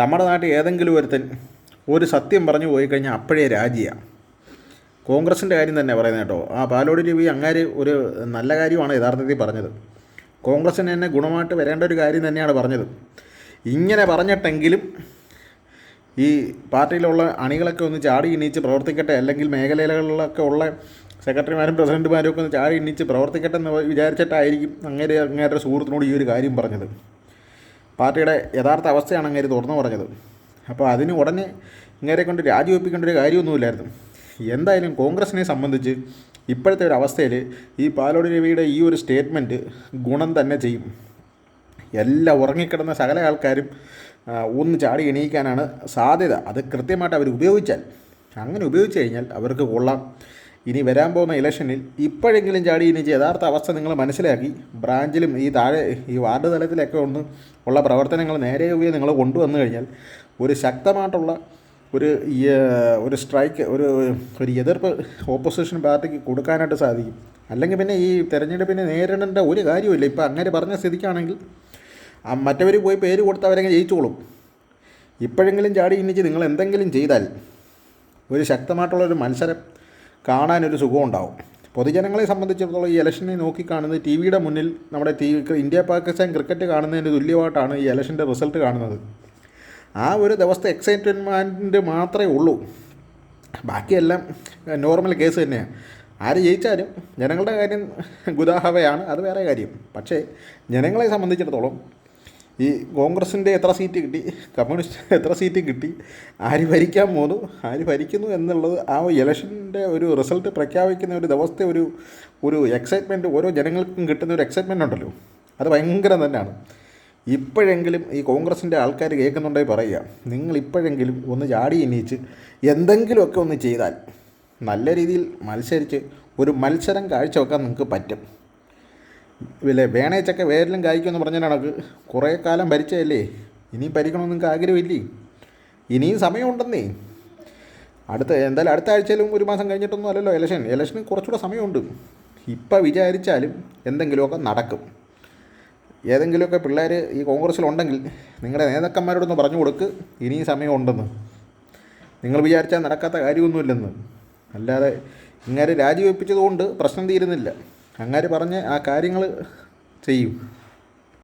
നമ്മുടെ നാട്ടിൽ ഏതെങ്കിലും ഒരുത്തൻ ഒരു സത്യം പറഞ്ഞു പോയി കഴിഞ്ഞാൽ അപ്പോഴേ രാജിയാണ് കോൺഗ്രസിന്റെ കാര്യം തന്നെ പറയുന്നത് കേട്ടോ. ആ പാലോട് രവി അങ്ങാര് ഒരു നല്ല കാര്യമാണ് യഥാർത്ഥത്തിൽ പറഞ്ഞത്. കോൺഗ്രസ്സിന് തന്നെ ഗുണമായിട്ട് വരേണ്ട ഒരു കാര്യം തന്നെയാണ് പറഞ്ഞത്. ഇങ്ങനെ പറഞ്ഞിട്ടെങ്കിലും ഈ പാർട്ടിയിലുള്ള അണികളൊക്കെ ഒന്ന് ചാടി എണീച്ച് പ്രവർത്തിക്കട്ടെ അല്ലെങ്കിൽ മേഖലകളിലൊക്കെ ഉള്ള സെക്രട്ടറിമാരും പ്രസിഡന്റുമാരും ഒക്കെ ഒന്ന് ചാടി എണീച്ച് പ്രവർത്തിക്കട്ടെ എന്ന് വിചാരിച്ചിട്ടായിരിക്കും അങ്ങേരെ അങ്ങേരുടെ സുഹൃത്തിനോട് ഈ ഒരു കാര്യം പറഞ്ഞത്. പാർട്ടിയുടെ യഥാർത്ഥ അവസ്ഥയാണ് അങ്ങേര് തുറന്നു പറഞ്ഞത്. അപ്പോൾ അതിന് ഉടനെ ഇങ്ങേരെ കൊണ്ട് രാജിവെപ്പിക്കേണ്ട ഒരു കാര്യമൊന്നുമില്ലായിരുന്നു. എന്തായാലും കോൺഗ്രസിനെ സംബന്ധിച്ച് ഇപ്പോഴത്തെ ഒരു അവസ്ഥയിൽ ഈ പാലോട് രവിയുടെ ഈ ഒരു സ്റ്റേറ്റ്മെന്റ് ഗുണം തന്നെ ചെയ്യും. എല്ലാ ഉറങ്ങിക്കിടന്ന സകല ആൾക്കാരും ഒന്ന് ചാടി എണീക്കാനാണ് സാധ്യത. അത് കൃത്യമായിട്ട് അവർ ഉപയോഗിച്ചാൽ അങ്ങനെ ഉപയോഗിച്ച് കഴിഞ്ഞാൽ അവർക്ക് കൊള്ളാം. ഇനി വരാൻ പോകുന്ന ഇലക്ഷനിൽ ഇപ്പോഴെങ്കിലും ചാടി ഇനി യഥാർത്ഥ അവസ്ഥ നിങ്ങൾ മനസ്സിലാക്കി. ബ്രാഞ്ചിലും ഈ താഴെ ഈ വാർഡ് തലത്തിലൊക്കെ ഒന്ന് ഉള്ള പ്രവർത്തനങ്ങൾ നേരെ പോയി നിങ്ങൾ കൊണ്ടുവന്നു കഴിഞ്ഞാൽ ഒരു ശക്തമായിട്ടുള്ള ഒരു ഒരു സ്ട്രൈക്ക് ഒരു ഒരു എതിർപ്പ് ഓപ്പോസിഷൻ പാർട്ടിക്ക് കൊടുക്കാനായിട്ട് സാധിക്കും. അല്ലെങ്കിൽ പിന്നെ ഈ തെരഞ്ഞെടുപ്പിനെ നേരിടേണ്ട ഒരു കാര്യമില്ല ഇപ്പോൾ അങ്ങനെ പറഞ്ഞ സ്ഥിതിക്കാണെങ്കിൽ മറ്റവർ പോയി പേര് കൊടുത്ത് അവരങ്ങ് ജയിച്ചോളും. ഇപ്പോഴെങ്കിലും ചാടി ഇന്നിച്ച് നിങ്ങൾ എന്തെങ്കിലും ചെയ്താൽ ഒരു ശക്തമായിട്ടുള്ളൊരു മത്സരം കാണാനൊരു സുഖം ഉണ്ടാവും പൊതുജനങ്ങളെ സംബന്ധിച്ചിടത്തോളം ഈ ഇലക്ഷനെ നോക്കിക്കാണുന്നത് ടി വിയുടെ മുന്നിൽ നമ്മുടെ ടി ഇന്ത്യ പാകിസ്ഥാൻ ക്രിക്കറ്റ് കാണുന്നതിന് തുല്യമായിട്ടാണ് ഈ ഇലക്ഷന്റെ റിസൾട്ട് കാണുന്നത്. ആ ഒരു ദിവസത്തെ എക്സൈറ്റ്മെന്റ് മാത്രമേ ഉള്ളൂ. ബാക്കിയെല്ലാം നോർമൽ കേസ് തന്നെയാണ്. ആര് ജയിച്ചാലും ജനങ്ങളുടെ കാര്യം ഗുദാഹവയാണ് അത് വേറെ കാര്യം. പക്ഷേ ജനങ്ങളെ സംബന്ധിച്ചിടത്തോളം ഈ കോൺഗ്രസിന്റെ എത്ര സീറ്റ് കിട്ടി? കമ്മ്യൂണിസ്റ്റ് എത്ര സീറ്റ് കിട്ടി? ആര് ഭരിക്കാൻ പോകുന്നു ആര് ഭരിക്കുന്നു എന്നുള്ളത് ആ ഇലക്ഷന്റെ ഒരു റിസൾട്ട് പ്രഖ്യാപിക്കുന്ന ഒരു ദിവസത്തെ ഒരു ഒരു എക്സൈറ്റ്മെന്റ് ഓരോ ജനങ്ങൾക്കും കിട്ടുന്ന ഒരു എക്സൈറ്റ്മെന്റ് ഉണ്ടല്ലോ. അത് ഭയങ്കരം തന്നെയാണ്. ഇപ്പോഴെങ്കിലും ഈ കോൺഗ്രസിന്റെ ആൾക്കാർ കേൾക്കുന്നുണ്ടെങ്കിൽ പറയുക. നിങ്ങൾ ഇപ്പോഴെങ്കിലും ഒന്ന് ചാടി എണീച്ച് എന്തെങ്കിലുമൊക്കെ ഒന്ന് ചെയ്താൽ നല്ല രീതിയിൽ മത്സരിച്ച് ഒരു മത്സരം കാഴ്ചവെക്കാൻ നിങ്ങൾക്ക് പറ്റും. ഇല്ലേ വേണേച്ചൊക്കെ വേരിലും കായ്ക്കുമെന്ന് പറഞ്ഞ കണക്ക് കുറേ കാലം ഭരിച്ചതല്ലേ? ഇനിയും ഭരിക്കണമെന്ന് നിങ്ങൾക്ക് ആഗ്രഹമില്ലേ? ഇനിയും സമയമുണ്ടെന്നേ. അടുത്ത എന്തായാലും അടുത്ത ആഴ്ചയിലും ഒരു മാസം കഴിഞ്ഞിട്ടൊന്നും അല്ലല്ലോ ഇലക്ഷൻ. ഇലക്ഷന് കുറച്ചുകൂടെ സമയമുണ്ട്. ഇപ്പം വിചാരിച്ചാലും എന്തെങ്കിലുമൊക്കെ നടക്കും. ഏതെങ്കിലുമൊക്കെ പിള്ളേർ ഈ കോൺഗ്രസ്സിലുണ്ടെങ്കിൽ നിങ്ങളുടെ നേതാക്കന്മാരോടൊന്ന് പറഞ്ഞു കൊടുക്ക്. ഇനിയും സമയമുണ്ടെന്ന്. നിങ്ങൾ വിചാരിച്ചാൽ നടക്കാത്ത കാര്യമൊന്നുമില്ലെന്ന്. അല്ലാതെ ഇങ്ങനെ രാജിവെപ്പിച്ചതുകൊണ്ട് പ്രശ്നം തീരുന്നില്ല. അങ്ങാര് പറഞ്ഞ് ആ കാര്യങ്ങൾ ചെയ്യും.